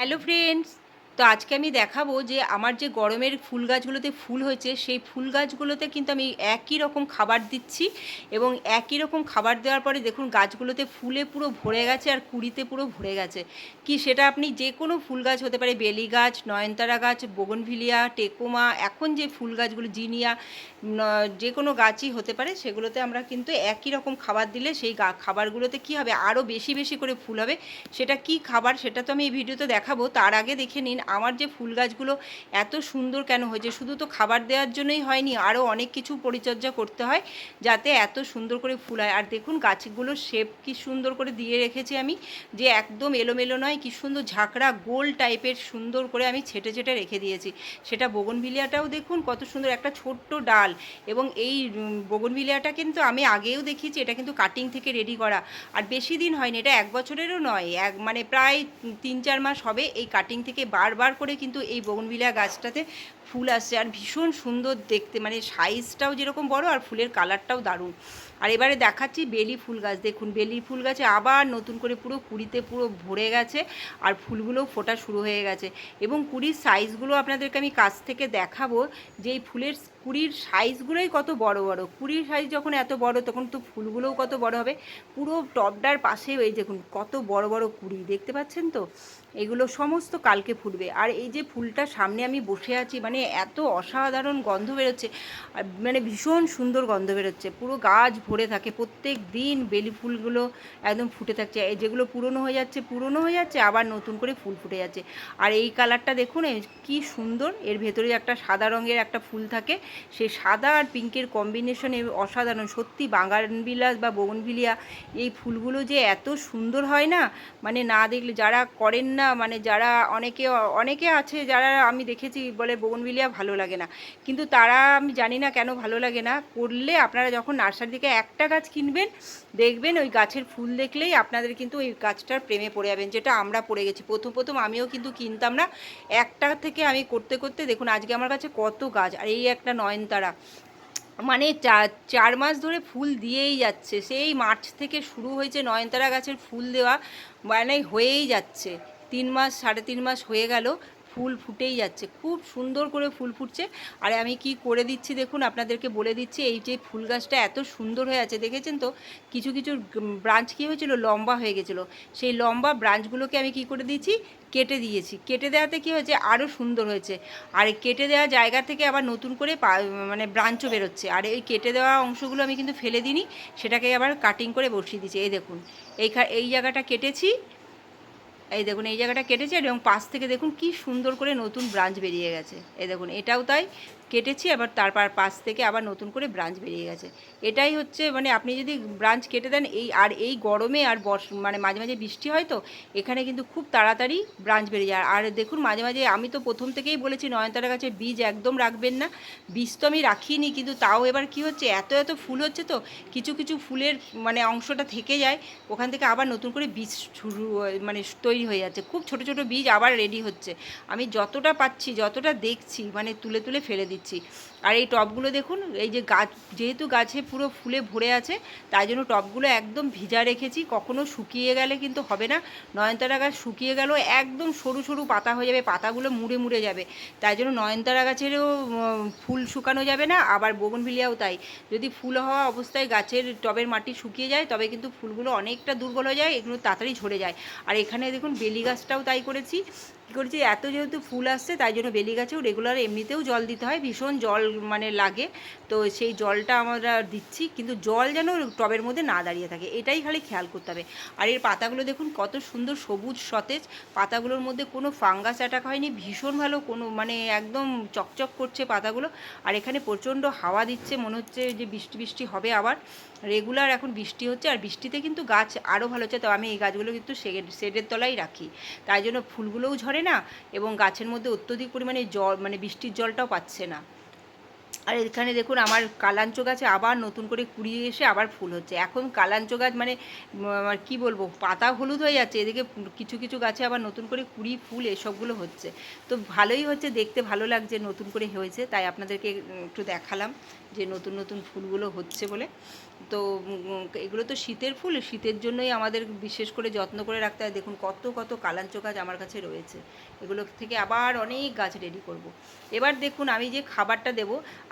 Hello friends তো আজকে আমি দেখাবো যে আমার যে গরমের ফুল গাছগুলোতে ফুল হয়েছে, সেই ফুল গাছগুলোতে কিন্তু আমি একই রকম খাবার দিচ্ছি এবং একই রকম খাবার দেওয়ার পরে দেখুন গাছগুলোতে ফুলে পুরো ভরে গেছে আর কুড়িতে পুরো ভরে গেছে। কি সেটা আপনি যে কোনো ফুল গাছ হতে পারে, বেলি গাছ, নয়নতারা গাছ, বগনভিলিয়া, টেকোমা, এখন যে ফুল গাছগুলো, জিনিয়া যে কোনো গাছই হতে পারে, সেগুলোতে আমরা কিন্তু একই রকম খাবার দিলে সেই খাবারগুলোতে কি হবে? আরও বেশি বেশি করে ফুল হবে। সেটা কি খাবার সেটা তো আমি এই ভিডিওতে দেখাবো। তার আগে দেখে নিন আমার যে ফুল গাছগুলো এত সুন্দর কেন হয়েছে? শুধু তো খাবার দেওয়ার জন্যই হয়নি, আরও অনেক কিছু পরিচর্যা করতে হয় যাতে এত সুন্দর করে ফুল হয়। আর দেখুন, গাছগুলোর শেপ কি সুন্দর করে দিয়ে রেখেছি আমি, যে একদম এলোমেলো নয়, কি সুন্দর ঝাঁকড়া গোল টাইপের সুন্দর করে আমি ছেটে ছেটে রেখে দিয়েছি। সেটা বোগনভিলিয়াটাও দেখুন কত সুন্দর, একটা ছোট্ট ডাল এবং এই বোগনভিলিয়াটা কিন্তু আমি আগেও দেখিয়েছি, এটা কিন্তু কাটিং থেকে রেডি করা। আর বেশি দিন হয়নি, এটা এক বছরেরও নয়, এক মানে প্রায় তিন, চার মাস হবে এই কাটিং থেকে বারবার করে কিন্তু এই বোগনভিলিয়া গাছটাতে ফুল আসছে। আর ভীষণ সুন্দর দেখতে মানে সাইজটাও যেরকম বড় আর ফুলের কালারটাও দারুণ। আর এবারে দেখাচ্ছি বেলি ফুল গাছ। দেখুন, বেলি ফুল গাছে আবার নতুন করে পুরো কুড়িতে পুরো ভরে গেছে আর ফুলগুলোও ফোটা শুরু হয়ে গেছে। এবং কুড়ির সাইজগুলো আপনাদেরকে আমি কাছ থেকে দেখাবো। যে এই ফুলের কুড়ির সাইজগুলোই কত বড় বড়। কুড়ির সাইজ যখন এত বড়, তখন তো ফুলগুলোও কত বড় হবে। পুরো টপডার পাশে এই দেখুন, কত বড় বড় কুড়ি। দেখতে পাচ্ছেন তো? এগুলো সমস্ত কালকে ফুটবে। আর এই যে ফুলটা সামনে আমি বসে আছি মানে এত অসাধারণ গন্ধ বেরোচ্ছে। মানে ভীষণ সুন্দর গন্ধ বেরোচ্ছে। পুরো গাছ ভরে থাকে। প্রত্যেক দিন বেলি ফুলগুলো একদম ফুটে থাকছে। যেগুলো পুরনো হয়ে যাচ্ছে, পুরনো হয়ে যাচ্ছে, আবার নতুন করে ফুল ফুটে যাচ্ছে। আর এই কালারটা দেখুন কি সুন্দর। এর ভেতরে একটা সাদা রঙের একটা ফুল থাকে। সেই সাদা আর পিঙ্কের কম্বিনেশনে অসাধারণ। সত্যি বাগানবিলাস বা বগনভিলিয়া এই ফুলগুলো যে এত সুন্দর হয় না? মানে না দেখলে যারা করেন না মানে যারা অনেকে অনেকে আছে যারা আমি দেখেছি বলে বগনভিলিয়া ভালো লাগে না। কিন্তু তারা আমি জানি না কেন ভালো লাগে না। করলে আপনারা যখন নার্সারি থেকে একটা গাছ কিনবেন, দেখবেন ওই গাছের ফুল দেখলেই আপনাদের কিন্তু ওই গাছটার প্রেমে পড়ে যাবেন, যেটা আমরা পড়ে গেছি। প্রথম প্রথম আমিও কিন্তু কিনতাম না। একটা থেকে আমি করতে করতে দেখুন আজকে আমার কাছে কত গাছ, আর এই একটা নয়নতারা। মানে চার চার মাস ধরে ফুল দিয়েই যাচ্ছে। সেই মার্চ থেকে শুরু হয়েছে নয়নতারা গাছের ফুল দেওয়া মানে হয়েই যাচ্ছে। তিন মাস, সাড়ে তিন মাস হয়ে গেল। ফুল ফুটেই যাচ্ছে। খুব সুন্দর করে ফুল ফুটছে। আর আমি কি করে দিচ্ছি দেখুন, আপনাদেরকে বলে দিচ্ছি, এই যে ফুল গাছটা এত সুন্দর হয়ে আছে, দেখেছেন তো? কিছু কিছু ব্রাঞ্চ কী হয়েছিল? লম্বা হয়ে গেছিল। সেই লম্বা ব্রাঞ্চগুলোকে আমি কি করে দিয়েছি? কেটে দিয়েছি। কেটে দেওয়াতে কি হয়েছে? আরও সুন্দর হয়েছে। আর কেটে দেওয়া জায়গা থেকে আবার নতুন করে মানে ব্রাঞ্চও বেরোচ্ছে। আর এই কেটে দেওয়া অংশগুলো আমি কিন্তু ফেলে দিইনি, সেটাকে আবার কাটিং করে বসিয়ে দিয়েছি। এই দেখুন এই এই জায়গাটা কেটেছি। এই দেখুন, এই জায়গাটা কেটেছে, এবং পাশ থেকে দেখুন কি সুন্দর করে নতুন ব্রাঞ্চ বেরিয়ে গেছে। এই দেখুন, এটাও তাই। কেটেছি, আবার তারপর পাশ থেকে আবার নতুন করে ব্রাঞ্চ বেরিয়ে গেছে। এটাই হচ্ছে মানে আপনি যদি ব্রাঞ্চ কেটে দেন, এই, আর এই গরমে আর বর্ষ মানে মাঝে মাঝে বৃষ্টি হয় তো, এখানে কিন্তু খুব তাড়াতাড়ি ব্রাঞ্চ বেরিয়ে যায়। আর দেখুন, মাঝে মাঝে আমি তো প্রথম থেকেই বলেছি নয়নতারা গাছের বীজ একদম রাখবেন না। বীজ তো আমি রাখিনি, কিন্তু তাও এবার কি হচ্ছে, এত এত ফুল হচ্ছে তো, কিছু কিছু ফুলের মানে অংশটা থেকে যায়, ওখান থেকে আবার নতুন করে বীজ শুরু মানে তৈরি হয়ে যাচ্ছে। খুব ছোট ছোট বীজ আবার রেডি হচ্ছে। আমি যতটা পাচ্ছি, যতটা দেখছি মানে তুলে তুলে ফেলে দিচ্ছি। আর এই টবগুলো দেখুন, এই যে গাছ, যেহেতু গাছে পুরো ফুলে ভরে আছে, তাই জন্য টবগুলো একদম ভিজা রেখেছি। কখনো শুকিয়ে গেলে কিন্তু হবে না। নয়নতারা গাছ শুকিয়ে গেলেও একদম সরু সরু পাতা হয়ে যাবে, পাতাগুলো মুড়ে মুড়ে যাবে। তাই জন্য নয়নতারা গাছেরও ফুল শুকানো যাবে না, আবার বোগনভিলিয়াও তাই। যদি ফুল হওয়া অবস্থায় গাছের টবের মাটি শুকিয়ে যায়, তবে কিন্তু ফুলগুলো অনেকটা দুর্বল হয়ে যায়, এগুলো তাড়াতাড়ি ঝরে যায়। আর এখানে দেখুন, বেলি গাছটাও তাই করেছি। কী করেছি, এত যেহেতু ফুল আসছে, তাই জন্য বেলি গাছেও রেগুলার এমনিতেও জল দিতে হয়, ভীষণ জল মানে লাগে। তো সেই জলটা আমরা দিচ্ছি, কিন্তু জল যেন টবের মধ্যে না দাঁড়িয়ে থাকে, এটাই খালি খেয়াল করতে হবে। আর এর পাতাগুলো দেখুন, কত সুন্দর সবুজ সতেজ, পাতাগুলোর মধ্যে কোনো ফাঙ্গাস অ্যাটাক হয়নি, ভীষণ ভালো, কোনো মানে একদম চকচক করছে পাতাগুলো। আর এখানে প্রচণ্ড হাওয়া দিচ্ছে, মনে হচ্ছে যে বৃষ্টি বৃষ্টি হবে আবার। রেগুলার এখন বৃষ্টি হচ্ছে, আর বৃষ্টিতে কিন্তু গাছ আরও ভালো হচ্ছে, তো আমি এই গাছগুলো কিন্তু শেড শেডের তলায় রাখি। তাই জন্য ফুলগুলোও ঝরে না এবং গাছের মধ্যে অত্যধিক পরিমাণে জল মানে বৃষ্টির জলটাও পাচ্ছে না। আর এখানে দেখুন আমার কালাঞ্চ গাছে আবার নতুন করে কুড়িয়ে এসে আবার ফুল হচ্ছে। এখন কালাঞ্চ গাছ মানে কি বলব, পাতা হলুদ হয়ে যাচ্ছে। এদিকে কিছু কিছু গাছে আবার নতুন করে কুড়ি ফুল এসবগুলো হচ্ছে। তো ভালোই হচ্ছে, দেখতে ভালো লাগছে নতুন করে হয়েছে, তাই আপনাদেরকে একটু দেখালাম। যে নতুন নতুন ফুলগুলো হচ্ছে বলে। তো এগুলো তো শীতের ফুল, শীতের জন্যই আমাদের বিশেষ করে যত্ন করে রাখতে হয়। দেখুন কত কত কালাঞ্চ গাছ আমার কাছে রয়েছে। এগুলো থেকে আবার অনেক গাছ রেডি করব। এবার দেখুন আমি যে খাবারটা দেব,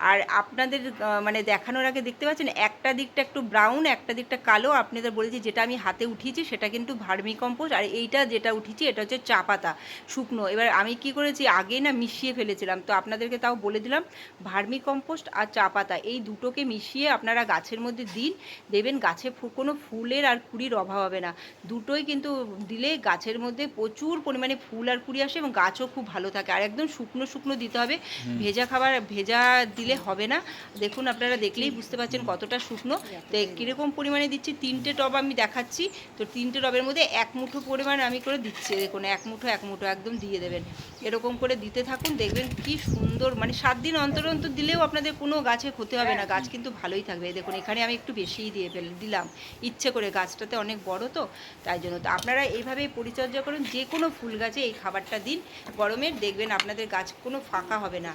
আর আপনাদের মানে দেখানোর আগে দেখতে পাচ্ছেন একটা দিকটা একটু ব্রাউন একটা দিকটা কালো। আপনাদের বলেছি যেটা আমি হাতে উঠিয়েছি সেটা কিন্তু ভার্মি কম্পোস্ট আর এইটা যেটা উঠিয়েছি এটা হচ্ছে চা পাতা, শুকনো। এবার আমি কি করেছি? আগে না মিশিয়ে ফেলেছিলাম। তো আপনাদেরকে তাও বলে দিলাম, ভার্মি কম্পোস্ট আর চা পাতা। এই দুটোকে মিশিয়ে আপনারা গাছের মধ্যে দিন। দেবেন গাছে কোনো ফুলের আর কুড়ির অভাব হবে না। দুটোই কিন্তু দিলে গাছের মধ্যে প্রচুর পরিমাণে ফুল আর কুড়ি আসে এবং গাছও খুব ভালো থাকে। আর একদম শুকনো শুকনো দিতে হবে। ভেজা খাবার ভেজা দিলে হবে না। দেখুন আপনারা দেখলেই বুঝতে পারছেন কতটা শুকনো। তো কীরকম পরিমাণে দিচ্ছি? তিনটে টব আমি দেখাচ্ছি। তো তিনটে টবের মধ্যে এক মুঠো পরিমাণ আমি করে দিচ্ছি। দেখুন এক মুঠো এক মুঠো একদম দিয়ে দেবেন। এরকম করে দিতে থাকুন। দেখবেন কি সুন্দর। মানে সাত দিন অন্তর অন্তর দিলেও আপনাদের কোনো গাছে ক্ষতি হবে না গাছ কিন্তু ভালোই থাকবে। দেখুন এখানে আমি একটু বেশিই দিয়ে ফেল দিলাম। ইচ্ছে করে গাছটাতে অনেক বড় তো তাই জন্য তো আপনারা এইভাবেই পরিচর্যা করুন। যে কোনো ফুল গাছে এই খাবারটা দিন। গরমের দেখবেন আপনাদের গাছ কোনো ফাঁকা হবে না।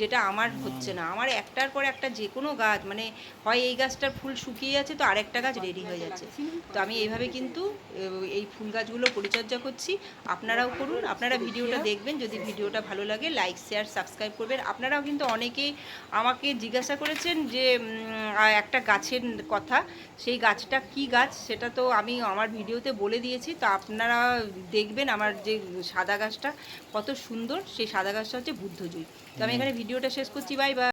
যেটা আমার হচ্ছে না। আমার একটার পর একটা যে কোনো গাছ মানে হয় এই গাছটার ফুল শুকিয়ে যাচ্ছে তো আরেকটা গাছ রেডি হয়ে যাচ্ছে। তো আমি এইভাবে কিন্তু এই ফুল গাছগুলো পরিচর্যা করছি। আপনারাও করুন। আপনারা ভিডিওটা দেখবেন। যদি ভিডিওটা ভালো লাগে লাইক শেয়ার সাবস্ক্রাইব করবেন। আপনারাও কিন্তু অনেকেই আমাকে জিজ্ঞাসা করেছেন যে একটা গাছের কথা। সেই গাছটা কি গাছ সেটা তো আমি আমার ভিডিওতে বলে দিয়েছি। তো আপনারা দেখবেন আমার যে সাদা গাছটা কত সুন্দর। সেই সাদা গাছটা হচ্ছে বুদ্ধজুই। তো আমি এখানে ভিডিওটা শেষ করছি। Bye bye.